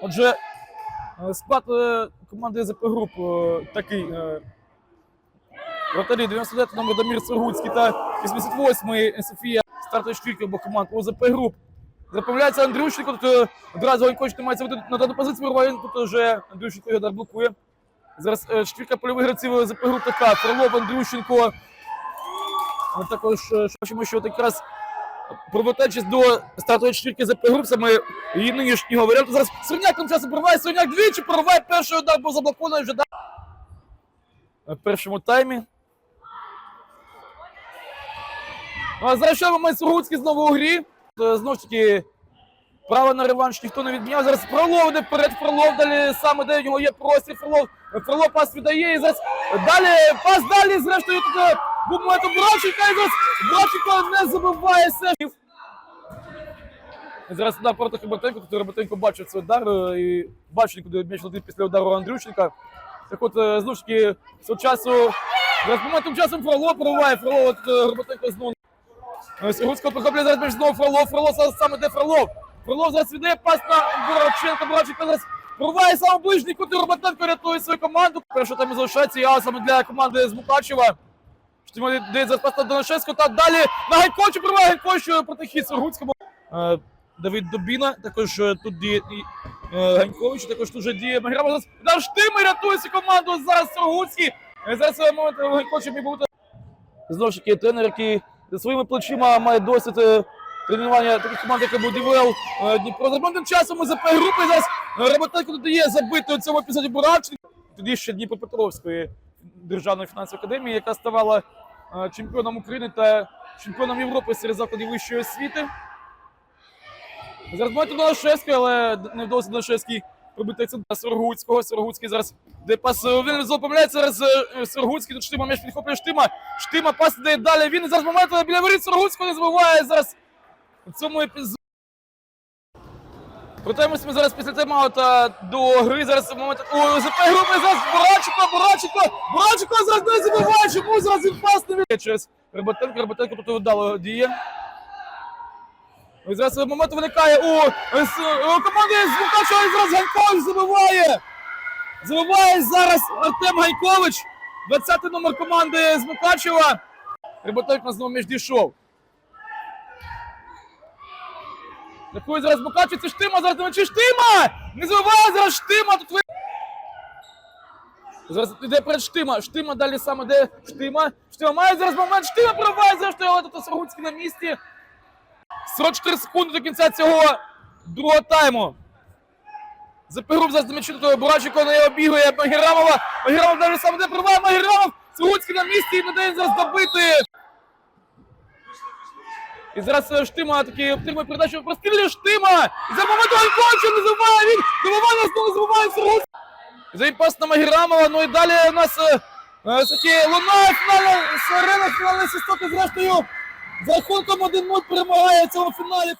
Отже, е, склад е, команди ЗП груп е, такий. Вратарі 99 номер Дамір Сургуцький та 88-й Софія стартової шкірки обох команд у ЗП груп. Запевняється Андрющенко, тут одразу має вийти на дану позицію, вирває, тут вже Андрющенко його блокує. Зараз четвірка польових гравців ЗП груп така, Фролов, Андрющенко. Також бачимо, що якраз повертаючись до стартової четвірки груп, саме її нинішнього варіанту. Зараз тим часом прориває, Сорняк двічі прориває перший удар, був заблокований вже в першому таймі. Ну, А зараз ще момент Сургуцький знову у грі. Е, Знову ж таки, право на реванш ніхто не відміняв. Зараз Фролов йде вперед, Фролов далі саме де у нього є простір. Фролов, Фролов пас віддає і зараз далі пас далі. Зрештою тут е, був момент у Бравченка і не забиває все. Зараз удар проти Хибатенко, тут Роботенко бачив цей удар і бачить, куди м'яч летить після удару Андрющенка. Так от, е, знову ж таки, свого часу, зараз моментом часом Фролов прориває, Фролов, от е, Роботенко знову Сьогодського прихоплює зараз між знову Фролов. Фролов зараз саме де Фролов. Фролов зараз віддає пас на Бороченка. Бороченко зараз прорває саме ближній кут. і рятує свою команду. Перше там залишається я саме для команди з Мукачева. Зараз пас на Донашевського. Та далі на Гайковичу прорває Гайкович проти хід Сургуцькому. Е, Давид Добіна. Також е, тут діє і е, Ганькович. Також тут же діє Маграма. Зараз наш Штимир рятує команду. Зараз Сургуцький. Е, Зараз е, момент е, міг бути Знову ж таки, тренер, який за своїми плечима має досвід е, тренування таких команд, як Будівел Дніпро. За тим часом ЗП групи зараз е, Роботенко додає забити у цьому епізоді Буравченко. Тоді ще Дніпропетровської державної фінансової академії, яка ставала е, чемпіоном України та чемпіоном Європи серед закладів вищої освіти. Зараз момент Донашевський, але не вдалося Донашевський пробити акцент на Соргуцького. Соргуцький зараз де пас е, він зупиняється. Зараз е, Соргуцький тут Штима м'яч підхоплює Штима. Штима пас дає далі. Він зараз момент е, біля воріт Соргуцького не збиває зараз в цьому епізоді. Вертаємося ми зараз після тайм-аута до гри. Зараз момент у ЗП групи зараз Бураченко, Бураченко, Бураченко зараз не забуває. Чому зараз він пас не від... через Роботенко, Роботенко тут вдало діє. І зараз момент виникає у, у команди з Мукачева зараз Ганькович забиває. Забиває зараз Артем Гайкович, 20-й номер команди з Мукачева. Роботенко знову між дійшов. Рахує зараз Мукачев, це Штима, зараз не Штима! Не забиває зараз Штима, тут ви... Зараз іде перед Штима. Штима далі саме де Штима. Штима має зараз момент. Штима проває зараз, але тут Саргуцький на місці. 44 секунди до кінця цього другого тайму. Запигрув зараз до Бураченко на його бігає Магірамова. Магірамов далі саме де проває Магірамов. Саргуцький на місці і не дає зараз добити. І зараз е, Штима такий отримує передачу прострілює Штима. І за не забуває він. Добивання знову забуває Саргуцький. За пас на Магірамова. Ну і далі у нас е, е, таки лунає фінальна сирена фінальної свистоти. Зрештою, за рахунком 1-0 перемагає в цьому фіналі.